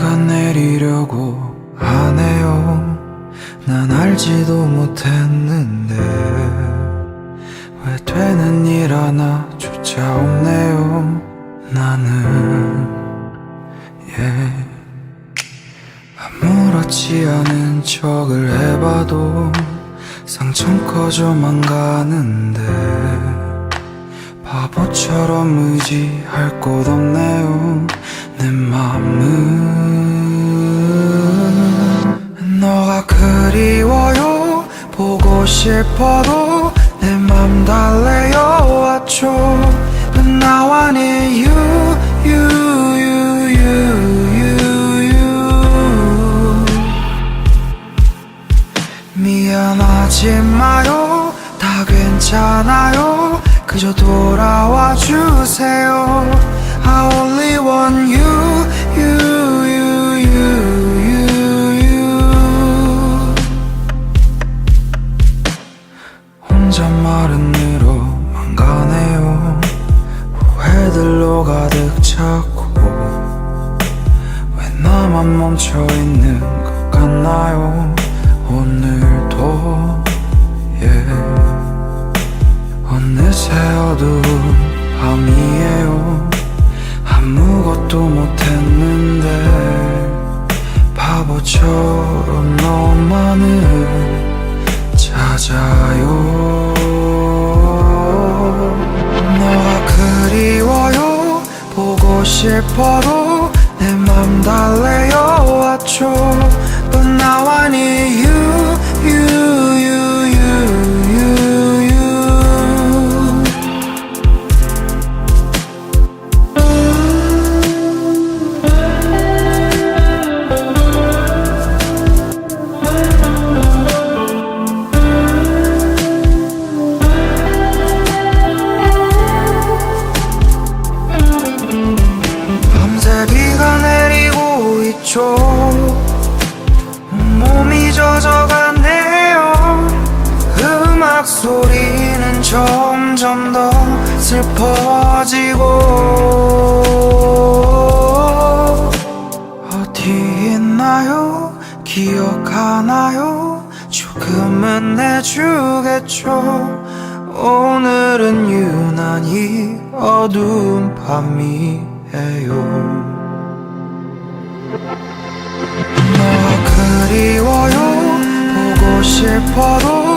비가 내리려고 하네요. 난 알지도 못했는데 왜 되는 일 하나조차 없네요. 나는. 예. 아무렇지 않은 척을 해봐도 상처 커져만 가는데 바보처럼 의지할 곳 없네요 내 맘은 너가 그리워요. 보고 싶어도 내 맘 달래요. 왔죠 나와 내 you you you you you 미안하지 마요. 다 괜찮아요. 그저 돌아와 주세요. I only want you 혼잣말은 늘어만 가네요. 후회들로 가득 찼고 왜 나만 멈춰있는 것 같나요? 오늘도 예. 어느새 어두운 밤이에요. 아무것도 못했는데 바보처럼 너만을 찾아요. 너가 그리워요. 보고 싶어도 20초 몸이 젖어가네요. 그 음악 소리는 점점 더 슬퍼지고. 어디 있나요? 기억하나요? 조금은 내주겠죠. 오늘은 유난히 어두운 밤이에요. 너가 그리워요. 보고 싶어도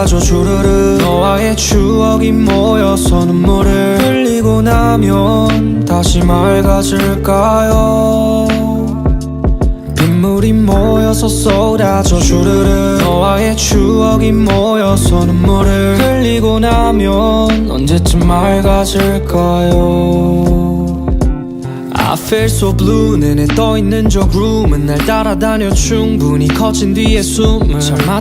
쏟아져 주르르. 너와의 추억이 모여서 눈물을 흘리고 나면 다시 맑아질까요? 빗물이 모여서 쏟아져 주르르. 너와의 추억이 모여서 눈물을 흘리고 나면 언제쯤 맑아질까요? I feel so blue. 눈에 떠있는 저 룸은 날 따라다녀. 충분히 커진 뒤에 숨은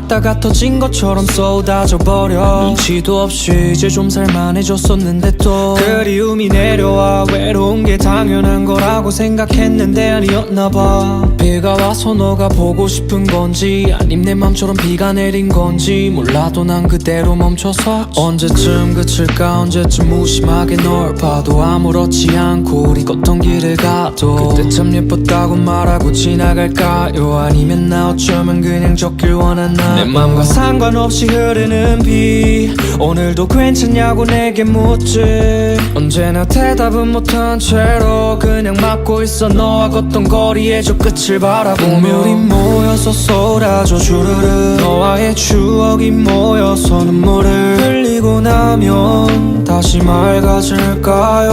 잘 맞다가 터진 것처럼 쏟아져 버려. 눈치도 없이 이제 좀 살만해졌었는데 또 그리움이 내려와 외로운 게 당연한 거라고 생각했는데 아니었나 봐. 비가 와서 너가 보고 싶은 건지 아님 내 맘처럼 비가 내린 건지 몰라도 난 그대로 멈춰서 언제쯤 그칠까 언제쯤 무심하게 널 봐도 아무렇지 않고 우리 걷던 길을 가도 그때 참 예뻤다고 말하고 지나갈까요? 아니면 나 어쩌면 그냥 적길 원하나 내 맘과 상관없이 흐르는 비. 오늘도 괜찮냐고 내게 묻지. 언제나 대답은 못한 채로 그냥 막고 있어. 너와 걷던 거리에 저 끝을 바라보며 눈물이 모여서 쏟아져 주르르. 너와의 추억이 모여서 눈물을 흘리고 나면 다시 맑아질까요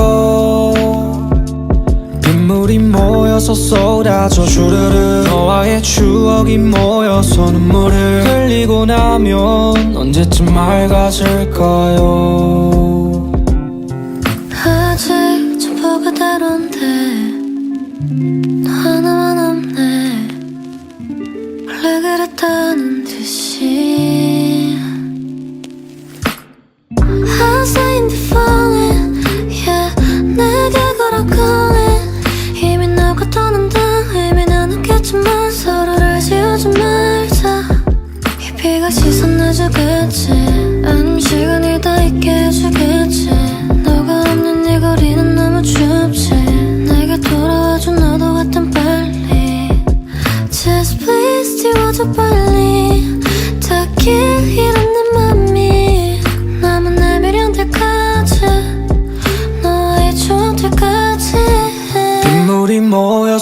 빗물이 모여서 쏟아져 주르르 너와의 추억이 모여서 눈물을 흘리고 나면 언제쯤 맑아질까요? 아직 전부 그대로인데 너 하나만 없네. 원래 그랬다는 듯이 아님 시간이 더 있게 해주겠지. 너가 없는 이 거리는 너무 춥지. 내게 돌아와줘 너도 같은 빨리. Just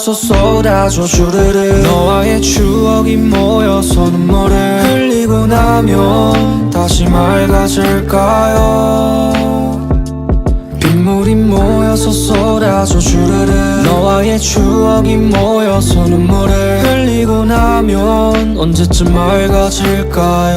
모여서 쏟아져 주르르. 너와의 추억이 모여서 눈물을 흘리고 나면 다시 맑아질까요? 빗물이 모여서 쏟아져 주르르. 너와의 추억이 모여서 눈물을 흘리고 나면 언제쯤 맑아질까요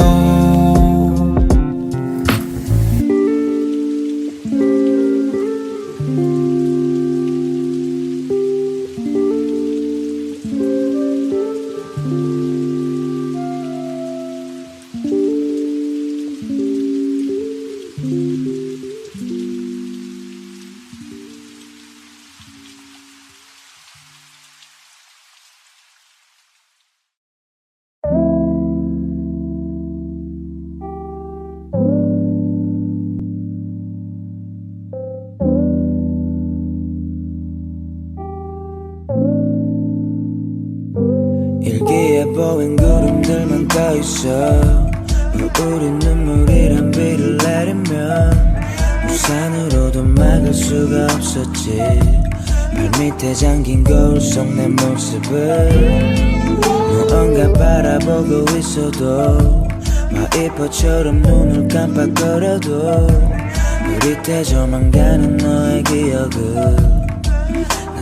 일기에 보인 구름들만 떠있어. 우리 눈물이란 비를 내리면 우산으로도 막을 수가 없었지. 발밑에 잠긴 거울 속 내 모습을 무언가 바라보고 있어도 와이퍼처럼 눈을 깜빡거려도 흐릿해져만 가는 너의 기억을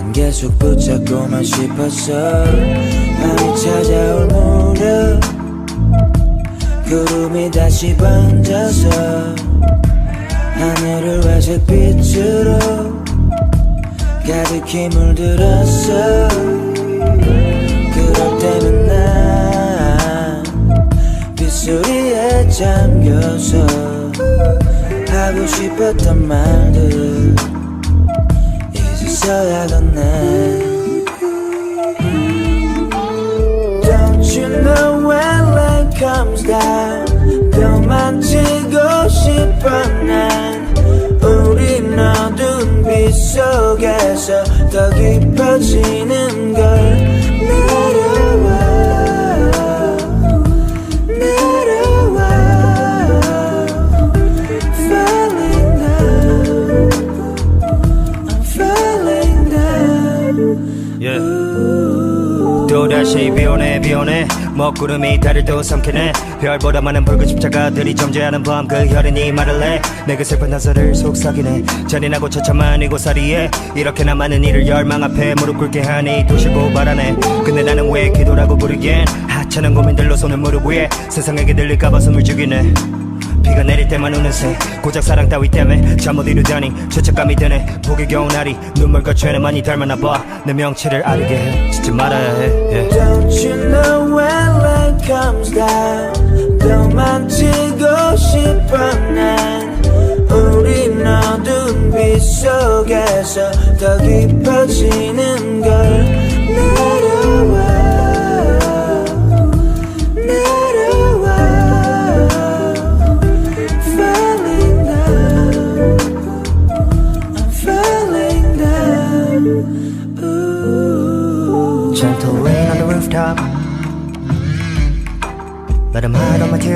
난 계속 붙잡고만 싶었어 밤이 찾아올 무렵 구름이 다시 번져서 하늘을 회색 빛으로 가득히 물들었어 그럴 때면 난 빗소리에 잠겨서 하고 싶었던 말들 건네 Don't you know when rain comes down 벼만 치고 싶어 난 우리 어두운 빛 속에서 더 깊어지는 예. 또다시 비오네 비오네 먹구름이 달을 또 삼키네. 별보다 많은 붉은 십자가들이 점재하는 밤그 혈흔이 말을 해내 그 슬픈 단서를 속삭이네. 잔인하고 처참한 이곳사리에 이렇게나 많은 일을 열망 앞에 무릎 꿇게 하니 도시 고발하네. 근데 나는 왜 기도라고 부르기엔 하찮은 고민들로 손을 무릎 위에 세상에게 들릴까봐 숨을 죽이네 비가 내릴 때만 우는 새 고작 사랑 따위 때문에 잠못 이루다니 죄책감이 드네. 보기 겨운 날이 눈물과 죄는 많이 닮았나 봐내 명치를 아르게 해. 짓지 말아야 해. 예. Don't you know when rain comes down? 벼만 치고 싶어 난 우리 어두운 빛 속에서 더 깊어지는 걸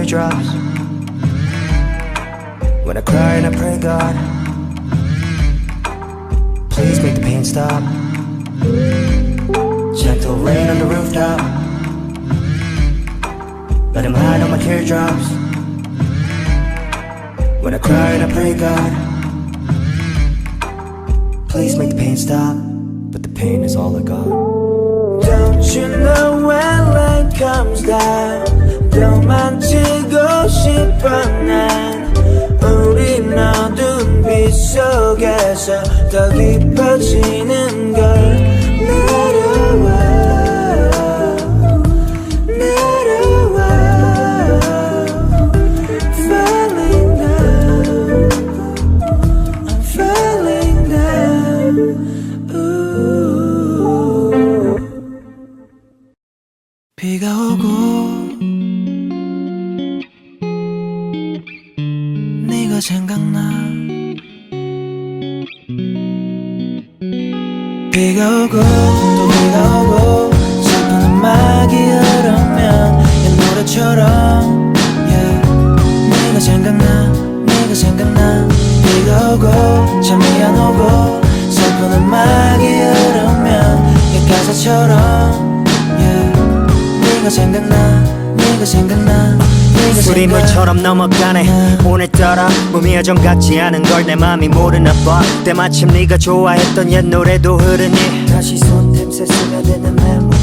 teardrops When I cry and I pray God Please make the pain stop. Gentle rain on the rooftop. Let him hide on my teardrops. When I cry and I pray, God. Please make the pain stop. But the pain is all I got. Don't you know when rain comes down 도망치고 싶어 난 우리 어두운 빛 속에서 더 깊어지는 걸 네가 생각나 비가 오고 잠이 안 오고 슬픈 음악이 흐르면 옛 가사처럼 yeah. 네가 생각나 네가 생각나 네가 술이 생각- 물처럼 넘어가네. 오늘따라 몸이 여전 같지 않은 걸 내 맘이 모르나 봐. 때마침 네가 좋아했던 옛 노래도 흐르니. 다시 손템새 스며드는 메모리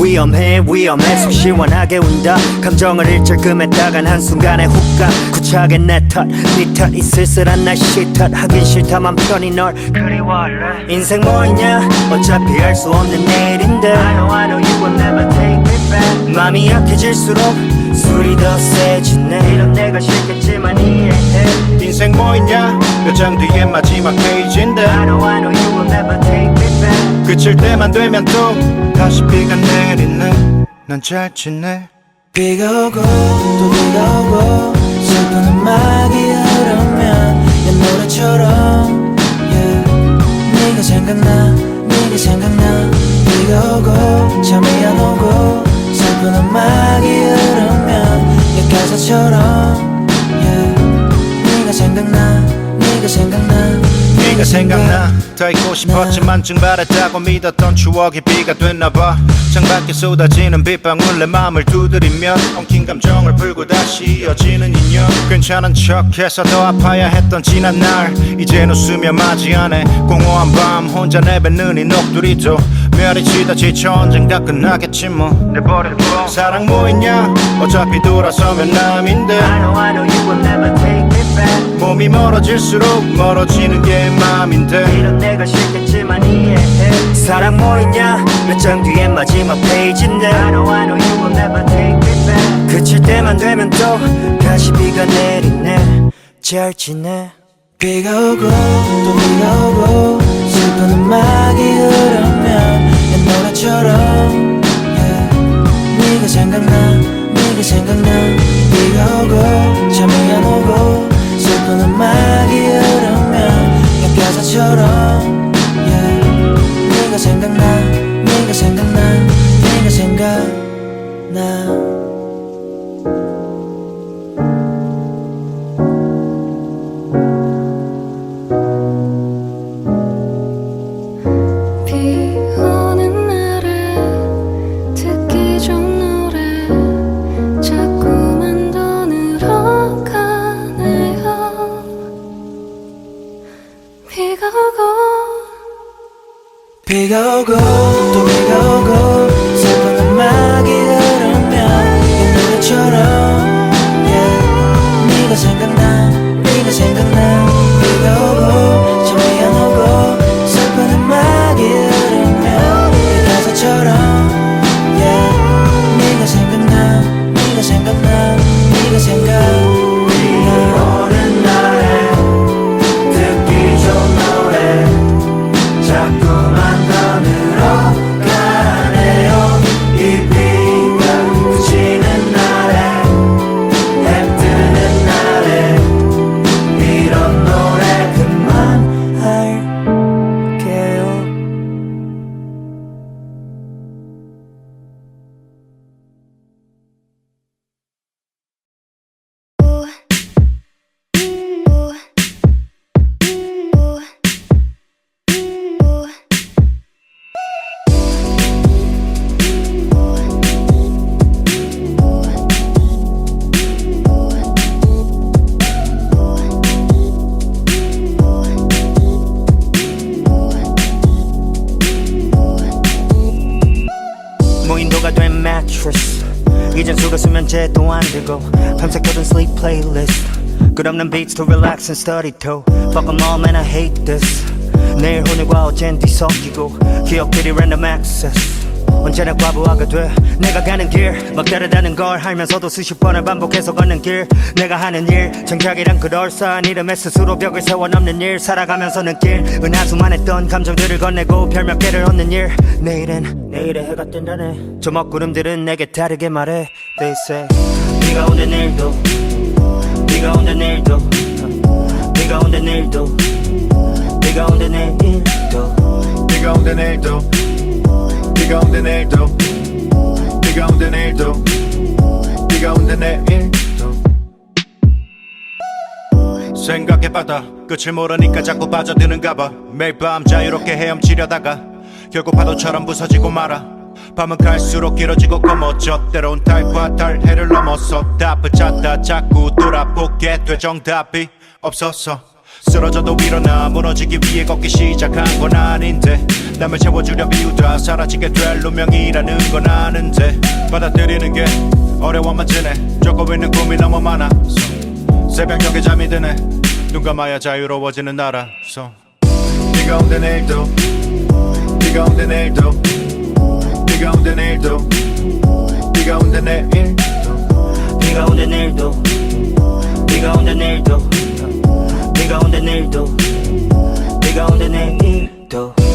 위험해 위험해. 속 시원하게 운다. 감정을 일절 금했다간 한순간에 훅가. 구차하게 내탓네탓이 쓸쓸한 날씨 탓. 하긴 싫다만 편히 널 그리워할래. 인생 뭐 있냐? 어차피 알 수 없는 내일인데. I know I know you will never take me back. 맘이 약해질수록 술이 더 세지네. 이런 내가 싫겠지만 이해해. 인생 뭐 있냐? 몇 장 뒤에 마지막 페이지인데. I know I know you will never take me 그칠 때만 되면 또 다시 비가 내리네. 난 잘 지내. 비가 오고 또 비가 오고 슬픈 음악이 흐르면 옛 노래처럼 yeah. 네가 생각나 네가 생각나. 비가 오고 네가 생각나. 더 있고 싶었지만 증발했다고 믿었던 추억이 비가 됐나봐. 창밖에 쏟아지는 빗방울 내 맘을 두드리면 엉킨 감정을 풀고 다시 이어지는 인연. 괜찮은 척해서 더 아파야 했던 지난 날. 이젠 웃으며 맞이하네. 공허한 밤 혼자 내뱉는 이 녹두리도 별이 치다 지쳐 언젠가 끝나겠지 뭐. 내버릴 뿐 사랑 뭐 있냐? 어차피 돌아서면 남인데. I know I know you will never take 몸이 멀어질수록 멀어지는 게 맘인데 이런 내가 싫겠지만 이해해. 사랑 뭐 있냐? 몇 장 뒤에 마지막 페이지인데. I know I know you will never take me back. 그칠 때만 되면 또 다시 비가 내리네. 잘 지내. 비가 오고 또 비가 오고 슬픈 음악이 흐르면 옛 노래처럼 yeah. 네가 생각나 네가 생각나. 비가 오고 잠이 안 오고 비가 오고 또 비가 오고 수면제도 안 되고 밤새 켜둔 sleep playlist 끝없는 beats to relax and study too Fuck them all man I hate this 내일 오늘과 어젠 뒤섞이고 기억들이 random access 언제나 과부하가 돼. 내가 가는 길 막다르다는 걸 알면서도 수십 번을 반복해서 걷는 길. 내가 하는 일 정작이란 그럴싸한 이름에 스스로 벽을 세워 넘는 일. 살아가면서 느낄 은하 수만했던 감정들을 건네고 별몇 개를 얻는 일. 내일은 내일의 해가 뜬다네. 저 먹 구름들은 내게 다르게 말해. They say 비가 온다 내일도 비가 온다 내일도 비가 온다 내일도 비가 온다 내일도 비가 온다 내일도 온다 내일도. 온다 내일도. 온다 내일도. 생각해봐다. 끝을 모르니까 자꾸 빠져드는가 봐. 매일 밤 자유롭게 헤엄치려다가 결국 파도처럼 부서지고 말아. 밤은 갈수록 길어지고 검어져 때론 달과 달 해를 넘어서 답을 찾다. 자꾸 돌아보게 돼 정답이 없어서 쓰러져도 일어나 무너지기 위해 걷기 시작한 건 아닌데 남을 채워주려 비우다 사라지게 될 운명이라는 건 아는데 받아들이는 게 어려워 만 지네. 쫓고 있는 꿈이 너무 많아 새벽녘에 잠이 드네. 눈 감아야 자유로워지는 나라서. 비가 온다 내일도 비가 온다 내일도 비가 온다 내일도 비가 온다 내일도 비가 온다 내일도 비가 온다 내일도 비가 온다 내일도 비가 온다 내일도